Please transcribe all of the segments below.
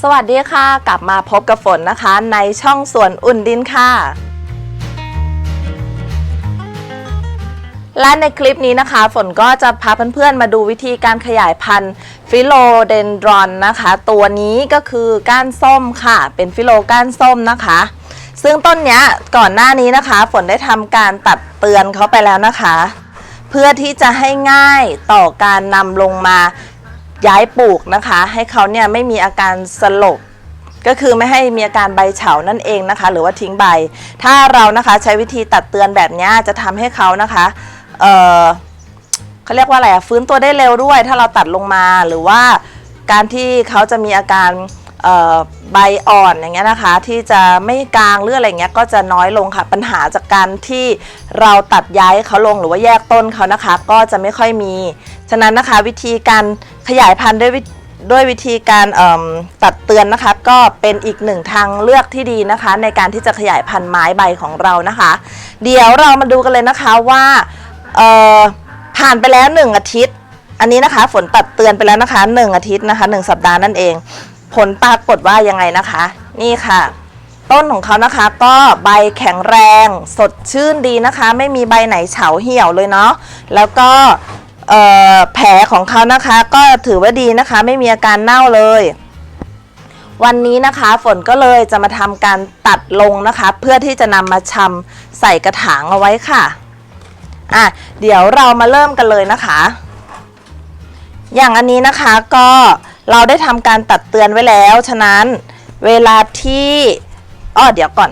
สวัสดีค่ะ กลับมาพบกับฝนนะคะ ในช่องสวนอุ่นดินค่ะ และในคลิปนี้นะคะ ฝนก็จะพาเพื่อนๆมาดูวิธีการขยายพันธุ์ฟิโลเดนดรอนนะคะ ตัวนี้ก็คือก้านส้มค่ะ เป็นฟิโลก้านส้มนะคะ ซึ่งต้นเนี้ยก่อนหน้านี้นะคะ ฝนได้ทำการตัดเตือนเขาไปแล้วนะคะ เพื่อที่จะให้ง่ายต่อการนำลงมา ย้ายปลูกนะคะ ให้เขาเนี่ยไม่มีอาการสลบก็คือไม่ให้มีอาการใบเฉานั่นเองนะคะ หรือว่าทิ้งใบ ถ้าเรานะคะใช้วิธีตัดเตือนแบบเนี้ยจะทำให้เขานะคะเออเขาเรียกว่าอะไรอะฟื้นตัวได้เร็วด้วย ถ้าเราตัดลงมาหรือว่าการที่เขาจะมีอาการใบอ่อนอย่างเงี้ยนะคะ ที่จะไม่กลางหรืออะไรเงี้ยก็จะน้อยลงค่ะปัญหาจากการที่เราตัดย้ายเขาลงหรือว่าแยกต้นเขานะคะ ก็จะไม่ค่อยมี ฉะนั้นนะคะวิธีการขยายพันธุ์ด้วยวิด้วยวิธีการตัดเตือนนะคะก็เป็นอีกหนึ่งทางเลือกที่ดีนะคะ ในการที่จะขยายพันธุ์ไม้ใบของเรานะคะ เดี๋ยวเรามาดูกันเลยนะคะว่าผ่านไปแล้ว 1 อาทิตย์ อันนี้นะคะฝนตัดเตือนไปแล้วนะคะ 1 อาทิตย์นะคะ 1 สัปดาห์นั่นเอง ผลปรากฏว่ายังไงนะคะ นี่ค่ะ ต้นของเขานะคะก็ใบแข็งแรง สดชื่นดีนะคะ ไม่มีใบไหนเฉาเหี่ยวเลยเนาะแล้วก็ แผลของเขานะคะก็ถือว่าดีนะคะ ไม่มีอาการเน่าเลย วันนี้นะคะฝนก็เลยจะมาทำการตัดลงนะคะ เพื่อที่จะนำมาชำใส่กระถางเอาไว้ค่ะอะเดี๋ยวเรามาเริ่มกันเลยนะคะ อย่างอันนี้นะคะก็เราได้ทำการตัดเตือนไว้แล้ว ฉะนั้นเวลาที่อ้อเดี๋ยวก่อน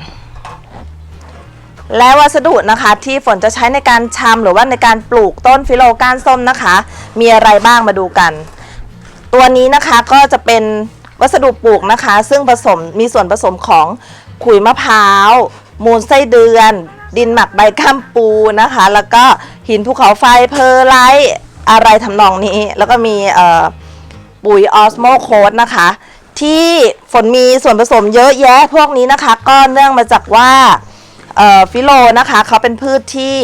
และวัสดุนะคะที่ฝนจะใช้ในการชำหรือว่าในการปลูกต้นฟิโลก้านส้มนะคะ มีอะไรบ้างมาดูกัน ตัวนี้นะคะก็จะเป็นวัสดุปลูกนะคะ ซึ่งผสมมีส่วนผสมของขุยมะพร้าว มูลไส้เดือน ดินหมักใบข้ามปูนะคะ แล้วก็หินภูเขาไฟเพอร์ไลท์อะไรทำนองนี้ แล้วก็มีปุ๋ยออสโมโคดนะคะ ที่ฝนมีส่วนผสมเยอะแยะพวกนี้นะคะ ก็เนื่องมาจากว่า ฟิโลนะคะเขาเป็นพืชที่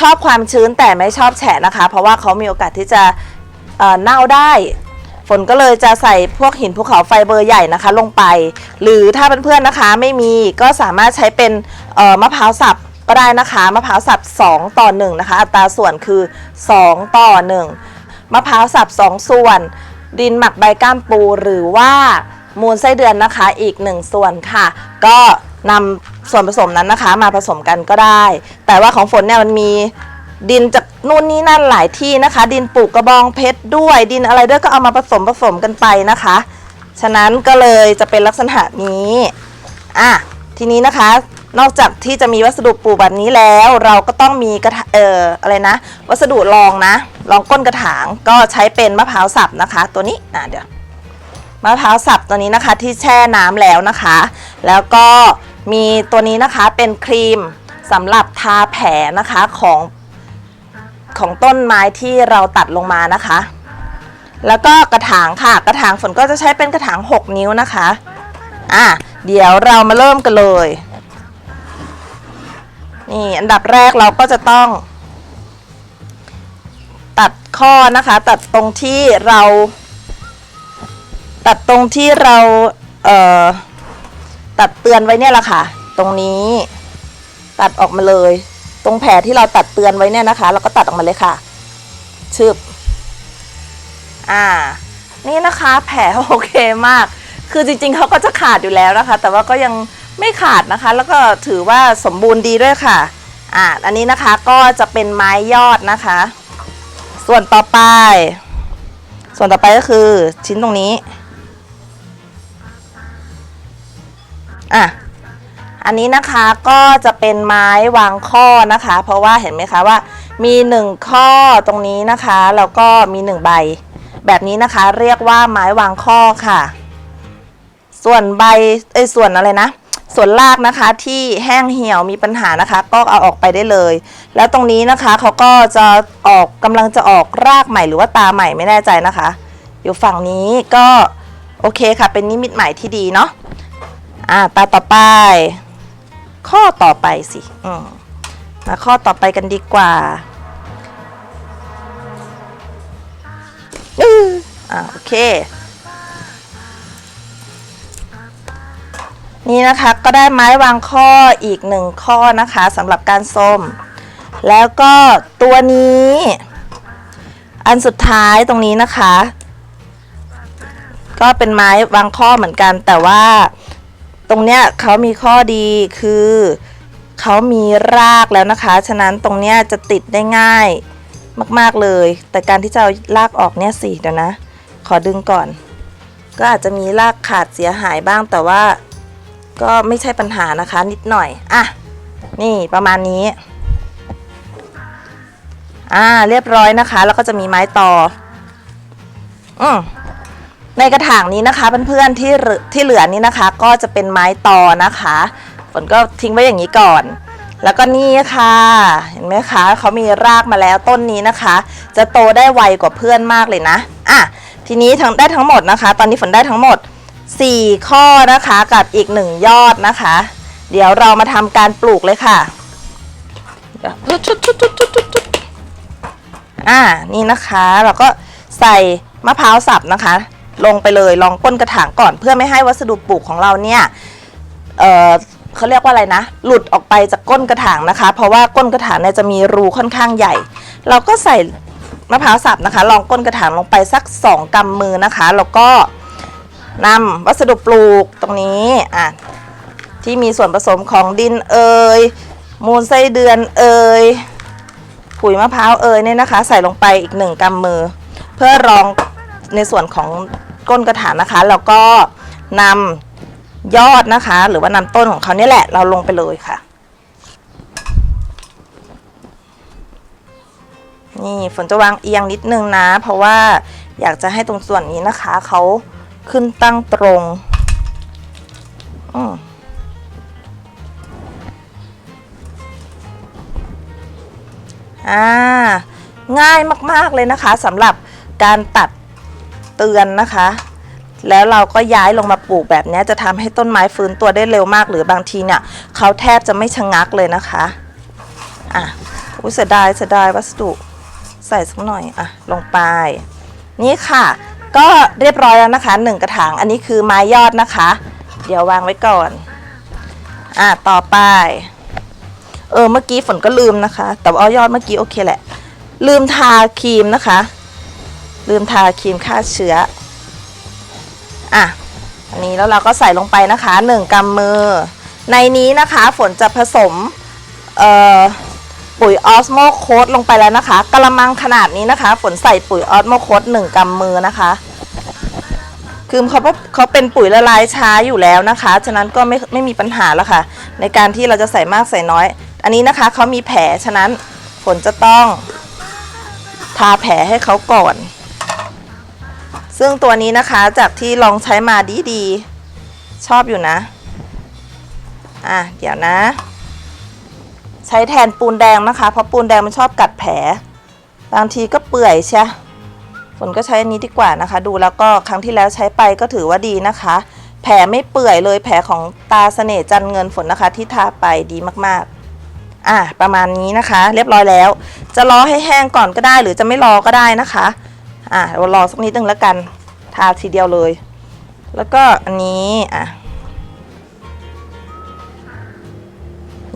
ชอบความชื้นแต่ไม่ชอบแฉะนะคะ เพราะว่าเขามีโอกาสที่จะเน่าได้ ฝนก็เลยจะใส่พวกหินภูเขาไฟเบอร์ใหญ่นะคะลงไป หรือถ้าเพื่อนๆนะคะไม่มีก็สามารถใช้เป็นมะพร้าวสับก็ได้นะคะมะพร้าวสับ 2 ต่อ 1 นะคะ อัตราส่วนคือ 2 ต่อ 1มะพร้าวสับ 2 ส่วน ดินหมักใบก้ามปูหรือว่า มูลไส้เดือนนะคะอีก 1 ส่วนค่ะ ก็นำส่วนผสมนั้นนะคะ มาผสมกันก็ได้ แต่ว่าของฝนเนี่ยมันมีดินจากนู่นนี่นั่นหลายที่นะคะ ดินปลูกกระบองเพชรด้วย ดินอะไรด้วยก็เอามาผสมผสมกันไปนะคะ ฉะนั้นก็เลยจะเป็นลักษณะนี้อะทีนี้นะคะนอกจากที่จะมีวัสดุปลูกแบบนี้แล้ว เราก็ต้องมีกระเอ่ออะไรนะ วัสดุรองนะรองก้นกระถางก็ใช้เป็นมะพร้าวสับนะคะ ตัวนี้อะเดี๋ยว มะพร้าวสับตัวนี้นะคะที่แช่น้ำแล้วนะคะ แล้วก็มีตัวนี้นะคะเป็นครีมสำหรับทาแผลนะคะของของต้นไม้ที่เราตัดลงมานะคะ แล้วก็กระถางค่ะ กระถางฝนก็จะใช้เป็นกระถาง 6 นิ้วนะคะ อะ เดี๋ยวเรามาเริ่มกันเลย นี่อันดับแรกเราก็จะต้อง ตัดข้อนะคะ ตัดตรงที่เรา ตัดตรงที่เราเอ่อตัดเตือนไว้เนี่ยแหละค่ะ ตรงนี้ ตัดออกมาเลย ตรงแผลที่เราตัดเตือนไว้เนี่ยนะคะ เราก็ตัดออกมาเลยค่ะชึบอ่า นี่นะคะแผลโอเคมาก คือจริงๆเขาก็จะขาดอยู่แล้วนะคะ แต่ว่าก็ยังไม่ขาดนะคะ แล้วก็ถือว่าสมบูรณ์ดีด้วยค่ะ อ่า อันนี้นะคะก็จะเป็นไม้ยอดนะคะ ส่วนต่อไป ส่วนต่อไปก็คือชิ้นตรงนี้ อะอันนี้นะคะก็จะเป็นไม้วางข้อนะคะ เพราะว่าเห็นไหมคะว่ามีหนึ่งข้อตรงนี้นะคะแล้วก็มีหนึ่งใบ แบบนี้นะคะเรียกว่าไม้วางข้อค่ะ ส่วนใบเอ้ส่วนอะไรนะ ส่วนรากนะคะที่แห้งเหี่ยวมีปัญหานะคะ ก็เอาออกไปได้เลย แล้วตรงนี้นะคะเขาก็จะออกกำลังจะออกรากใหม่หรือว่าตาใหม่ไม่แน่ใจนะคะ อยู่ฝั่งนี้ก็โอเคค่ะ เป็นนิมิตใหม่ที่ดีเนาะ อ่าตาต่อไป ข้อต่อไปสิอืมมาข้อต่อไปกันดีกว่าอ่าโอเค นี่นะคะก็ได้ไม้วางข้ออีกหนึ่งข้อนะคะสำหรับการส้ม แล้วก็ตัวนี้ อันสุดท้ายตรงนี้นะคะ ก็เป็นไม้วางข้อเหมือนกันแต่ว่า รงเนี้ยเขามีข้อดีคือเขามีรากแล้วนะคะ ฉะนั้นตรงเนี้ยจะติดได้ง่ายมาก ๆ เลย แต่การที่จะเอารากออกเนี่ยสิเดี๋ยวนะ ขอดึงก่อน ก็อาจจะมีรากขาดเสียหายบ้างแต่ว่า ก็ไม่ใช่ปัญหานะคะ นิดหน่อย อะ นี่ประมาณนี้ อ่า เรียบร้อยนะคะ แล้วก็จะมีไม้ต่อ อืม ในกระถางนี้นะคะเพื่อนๆที่ที่เหลือนี้นะคะ ก็จะเป็นไม้ตอนะคะฝนก็ทิ้งไว้อย่างนี้ก่อน แล้วก็นี่ค่ะ เห็นไหมคะเขามีรากมาแล้วต้นนี้นะคะ จะโตได้ไวกว่าเพื่อนมากเลยนะอะทีนี้ทั้งได้ทั้งหมดนะคะ ตอนนี้ฝนได้ทั้งหมด 4 ข้อนะคะกับอีก 1 ยอดนะคะ เดี๋ยวเรามาทำการปลูกเลยค่ะเดี๋ยวชุดชุดชุดชุดชุดชุดอ่านี่นะคะ เราก็ใส่มะพร้าวสับนะคะ ลงไปเลยลองก้นกระถางก่อน เพื่อไม่ให้วัสดุปลูกของเราเนี่ยเเขาเรียกว่าอะไรนะ หลุดออกไปจากก้นกระถางนะคะ เพราะว่าก้นกระถางเนี่ยจะมีรูค่อนข้างใหญ่ เราก็ใส่มะพร้าวสับนะคะ ลองก้นกระถางลงไปสัก 2กำมือนะคะ แล้วก็นำวัสดุปลูกตรงนี้อะที่มีส่วนผสมของดินเอ่ยมูลไส้เดือนเอ่ยปุ๋ยมะพร้าวเอ่ยเนี่ยนะคะ ใส่ลงไปอีกหนึ่งกำมือ เพื่อรอง ในส่วนของก้นกระถางนะคะ แล้วก็นำยอดนะคะ หรือว่านำต้นของเขาเนี่ยแหละ เราลงไปเลยค่ะ นี่ฝนจะวางเอียงนิดนึงนะ เพราะว่าอยากจะให้ตรงส่วนนี้นะคะเขาขึ้นตั้งตรงอมอ่าง่ายมาก ๆ เลยนะคะสำหรับการตัด เตือนนะคะ แล้วเราก็ย้ายลงมาปลูกแบบนี้จะทำให้ต้นไม้ฟื้นตัวได้เร็วมาก หรือบางทีเนี่ยเขาแทบจะไม่ชะงักเลยนะคะอะอุ้ยเสียดายเสียดายวัสดุใส่สักหน่อยอะลงไป นี่ค่ะ ก็เรียบร้อยแล้วนะคะหนึ่งกระถางอันนี้คือไม้ยอดนะคะ เดี๋ยววางไว้ก่อนอะต่อไป เออเมื่อกี้ฝนก็ลืมนะคะ แต่ว่ายอดเมื่อกี้โอเคแหละ ลืมทาครีมนะคะ ลืมทาครีมฆ่าเชื้อ อะ อันนี้แล้วเราก็ใส่ลงไปนะคะหนึ่งกำมือ ในนี้นะคะฝนจะผสมปุ๋ยออสโมโคดลงไปแล้วนะคะกระมังขนาดนี้นะคะ ฝนใส่ปุ๋ยออสโมโคดหนึ่งกำมือนะคะคือเขาเขาเป็นปุ๋ยละลายช้าอยู่แล้วนะคะ ฉะนั้นก็ไม่ไม่มีปัญหาแล้วค่ะ ในการที่เราจะใส่มากใส่น้อย อันนี้นะคะเขามีแผล ฉะนั้นฝนจะต้องทาแผลให้เขาก่อน ซึ่งตัวนี้นะคะจากที่ลองใช้มาดีๆ ชอบอยู่นะ อะ เดี๋ยวนะ ใช้แทนปูนแดงนะคะ เพราะปูนแดงมันชอบกัดแผล บางทีก็เปื่อยใช่ฝนก็ใช้อันนี้ดีกว่านะคะ ดูแล้วก็ครั้งที่แล้วใช้ไปก็ถือว่าดีนะคะ แผลไม่เปื่อยเลยแผลของตาเสน่ห์จันเงินฝนนะคะ ที่ทาไปดีมากๆอะประมาณนี้นะคะ เรียบร้อยแล้ว จะรอให้แห้งก่อนก็ได้ หรือจะไม่รอก็ได้นะคะ อะเรารอสักนิดนึงแล้วกัน ทาทีเดียวเลย แล้วก็อันนี้อะ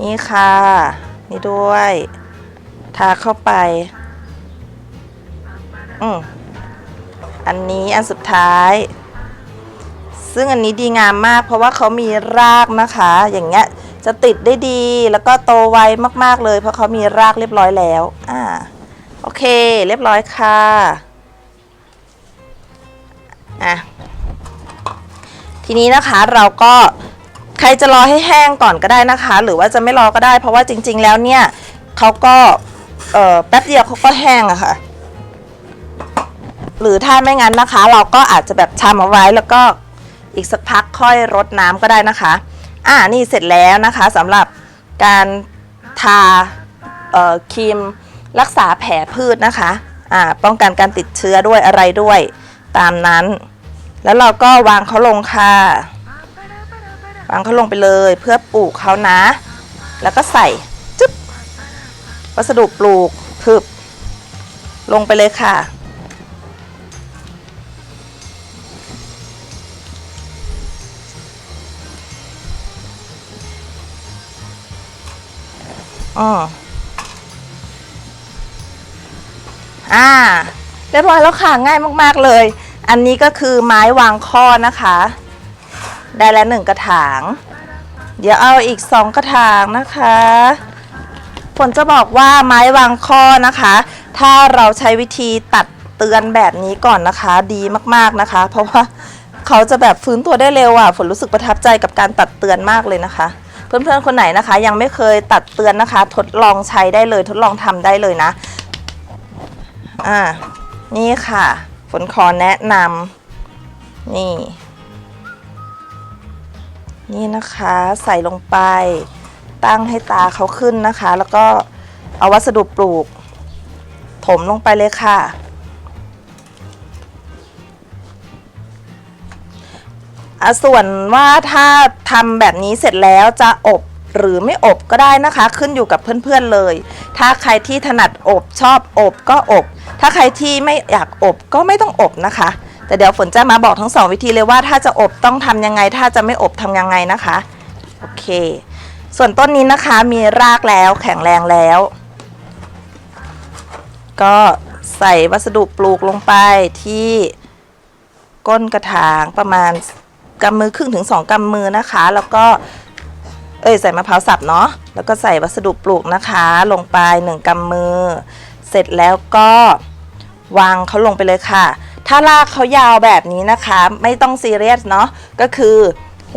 นี่ค่ะ นี่ด้วย ทาเข้าไป อืมอันนี้อันสุดท้าย ซึ่งอันนี้ดีงามมาก เพราะว่าเขามีรากนะคะ อย่างเงี้ยจะติดได้ดีแล้วก็โตไวมาก ๆ เลย เพราะเขามีรากเรียบร้อยแล้ว อ่า โอเค เรียบร้อยค่ะ อะทีนี้นะคะเราก็ใครจะรอให้แห้งก่อนก็ได้นะคะ หรือว่าจะไม่รอก็ได้ เพราะว่าจริง ๆ แล้วเนี่ยเขาก็แป๊บเดียวเขาก็แห้งอะค่ะ หรือถ้าไม่งั้นนะคะ เราก็อาจจะแบบชำเอาไว้แล้วก็อีกสักพักค่อยรดน้ำก็ได้นะคะ อ่านี่เสร็จแล้วนะคะสำหรับการทาครีมรักษาแผลพืชนะคะ อ่า ป้องกันการติดเชื้อด้วยอะไรด้วย ตามนั้น แล้วเราก็วางเขาลงค่ะ วางเขาลงไปเลยเพื่อปลูกเขานะ แล้วก็ใส่จึ๊บวัสดุปลูกทึบ ลงไปเลยค่ะ อ๋ออ่า เรียบร้อยแล้วค่ะง่ายมากๆเลย อันนี้ก็คือไม้วางข้อนะคะ ได้แล้วหนึ่งกระถาง เดี๋ยวเอาอีกสองกระถางนะคะฝนจะบอกว่าไม้วางข้อนะคะ ถ้าเราใช้วิธีตัดเตือนแบบนี้ก่อนนะคะ ดีมากๆนะคะ เพราะว่าเขาจะแบบฟื้นตัวได้เร็วอะฝนรู้สึกประทับใจกับการตัดเตือนมากเลยนะคะ เพื่อนๆคนไหนนะคะ ยังไม่เคยตัดเตือนนะคะ ทดลองใช้ได้เลย ทดลองทำได้เลยนะอ่า นี่ค่ะ ฝนขอแนะนำนี่ นี่นะคะใส่ลงไป ตั้งให้ตาเขาขึ้นนะคะ แล้วก็เอาวัสดุปลูก ถมลงไปเลยค่ะอะส่วนว่าถ้าทำแบบนี้เสร็จแล้วจะอบ หรือไม่อบก็ได้นะคะ ขึ้นอยู่กับเพื่อนๆเลย ถ้าใครที่ถนัดอบชอบอบก็อบ ถ้าใครที่ไม่อยากอบก็ไม่ต้องอบนะคะ แต่เดี๋ยวฝนจะมาบอกทั้งสองวิธีเลยว่าถ้าจะอบต้องทำยังไง ถ้าจะไม่อบทำยังไงนะคะโอเค ส่วนต้นนี้นะคะมีรากแล้วแข็งแรงแล้ว ก็ใส่วัสดุปลูกลงไปที่ก้นกระถางประมาณกำมือครึ่งถึงสองกำมือนะคะ แล้วก็ เอ้ยใส่มะพร้าวสับเนาะแล้วก็ใส่วัสดุปลูกนะคะ ลงไปหนึ่งกำมือ เสร็จแล้วก็วางเขาลงไปเลยค่ะ ถ้ารากเขายาวแบบนี้นะคะ ไม่ต้องซีเรียสเนาะก็คือ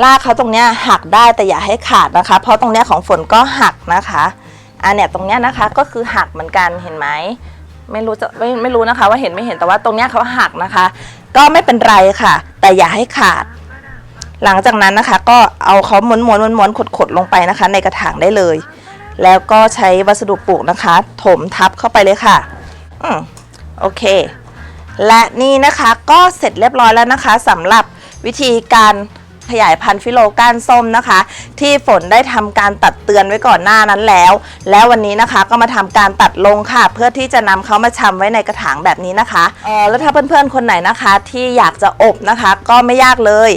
รากเขาตรงเนี้ยหักได้แต่อย่าให้ขาดนะคะ เพราะตรงเนี้ยของฝนก็หักนะคะอันเนี้ยตรงเนี้ยนะคะก็คือหักเหมือนกันเห็นไหมไม่รู้จะไม่ไม่รู้นะคะ ว่าเห็นไม่เห็นแต่ว่าตรงเนี้ยเขาหักนะคะ ก็ไม่เป็นไรค่ะ แต่อย่าให้ขาด หลังจากนั้นนะคะ ก็เอาเขาม้วนม้วนม้วนม้วนขดขดลงไปนะคะ ในกระถางได้เลย แล้วก็ใช้วัสดุปลูกนะคะ ถมทับเข้าไปเลยค่ะ อืมโอเค และนี่นะคะก็เสร็จเรียบร้อยแล้วนะคะสำหรับวิธีการขยายพันธุ์ฟิโลก้านส้มนะคะ ที่ฝนได้ทำการตัดเตือนไว้ก่อนหน้านั้นแล้ว แล้ววันนี้นะคะก็มาทำการตัดลงค่ะ เพื่อที่จะนำเขามาชำไว้ในกระถางแบบนี้นะคะเออแล้วถ้าเพื่อนๆคนไหนนะคะ ที่อยากจะอบนะคะ ก็ไม่ยากเลย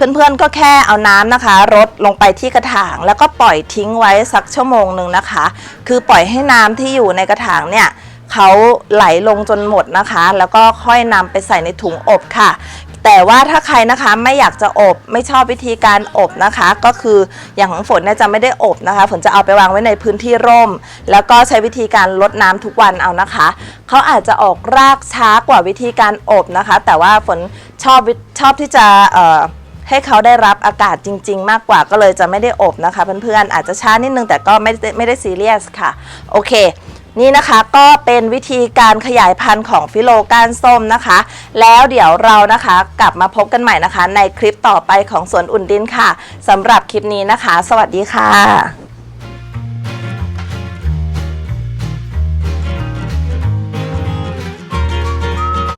เพื่อนๆก็แค่เอาน้ำนะคะรดลงไปที่กระถาง แล้วก็ปล่อยทิ้งไว้สักชั่วโมงหนึ่งนะคะ คือปล่อยให้น้ำที่อยู่ในกระถางเนี่ยเขาไหลลงจนหมดนะคะ แล้วก็ค่อยนำไปใส่ในถุงอบค่ะ แต่ว่าถ้าใครนะคะไม่อยากจะอบไม่ชอบวิธีการอบนะคะ ก็คืออย่างของฝนเนี่ยจะไม่ได้อบนะคะฝนจะเอาไปวางไว้ในพื้นที่ร่ม แล้วก็ใช้วิธีการลดน้ำทุกวันเอานะคะเขาอาจจะออกรากช้ากว่าวิธีการอบนะคะ แต่ว่าฝนชอบชอบที่จะเอ่อ ให้เขาได้รับอากาศจริง ๆ มากกว่าก็เลยจะไม่ได้อบนะคะเพื่อนๆอาจจะช้านิดนึงแต่ก็ไม่ได้ไม่ได้ซีเรียสค่ะโอเคนี่นะคะก็เป็นวิธีการขยายพันธุ์ของฟิโลก้านส้มนะคะ แล้วเดี๋ยวเรานะคะกลับมาพบกันใหม่นะคะ ในคลิปต่อไปของสวนอุ่นดินค่ะสำหรับคลิปนี้นะคะ สวัสดีค่ะ